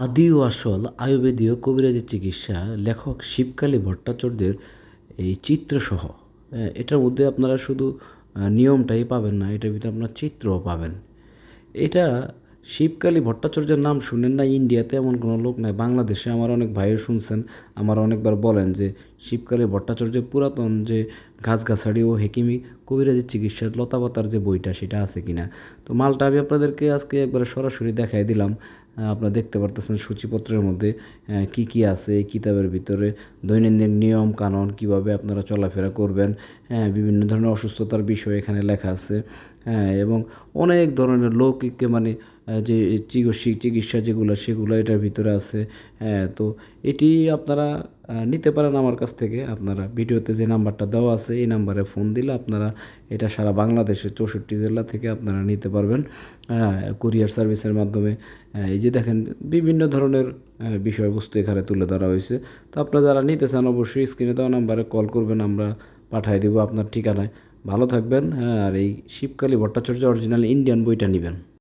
আদি ও আসল আয়ুর্বেদীয় কবিরাজি চিকিৎসা লেখক শিবকালী ভট্টাচার্যের এই চিত্রসহ। হ্যাঁ, এটার মধ্যে আপনারা শুধু নিয়মটাই পাবেন না এটার ভিতরে আপনার চিত্রও পাবেন। এটা শিবকালী ভট্টাচার্যের নাম শুনেন না ইন্ডিয়াতে এমন কোনো লোক নাই বাংলাদেশে আমার অনেক ভাইও শুনছেন আমার অনেকবার বলেন যে শিবকালী ভট্টাচার্য পুরাতন যে গাছগাছাড়ি ও হেকিমি কবিরাজের চিকিৎসার লতাপাতার যে বইটা সেটা আছে কিনা? তো মালটা আমি আপনাদেরকে আজকে একবারে সরাসরি দেখাই দিলাম। আপনারা দেখতে পারতেছেন সূচিপত্রের মধ্যে কি কি আছে কিতাবের ভিতরে দৈনন্দিন নিয়ম কানুন কীভাবে আপনারা চলাফেরা করবেন হ্যাঁ বিভিন্ন ধরনের অসুস্থতার বিষয় এখানে লেখা আছে হ্যাঁ এবং অনেক ধরনের লৌকিককে মানে যে চিকিৎসিক চিকিৎসা যেগুলো, সেগুলো এটার ভিতরে আছে। হ্যাঁ তো এটি আপনারা নিতে পারেন আমার কাছ থেকে। আপনারা ভিডিওতে যে নাম্বারটা দেওয়া আছে, এই নাম্বারে ফোন দিলে আপনারা এটা সারা বাংলাদেশের চৌষট্টি জেলা থেকে আপনারা নিতে পারবেন। কুরিয়ার সার্ভিসের মাধ্যমে। এই যে দেখেন, বিভিন্ন ধরনের বিষয়বস্তু এখানে তুলে ধরা হয়েছে। তো আপনারা যারা নিতে চান, অবশ্যই স্ক্রিনে দেওয়া নাম্বারে কল করবেন, আমরা পাঠিয়ে দেবো আপনার ঠিকানায়। ভালো থাকবেন হ্যাঁ আর এই শিবকালী ভট্টাচার্য অরিজিনাল ইন্ডিয়ান বইটা নেবেন।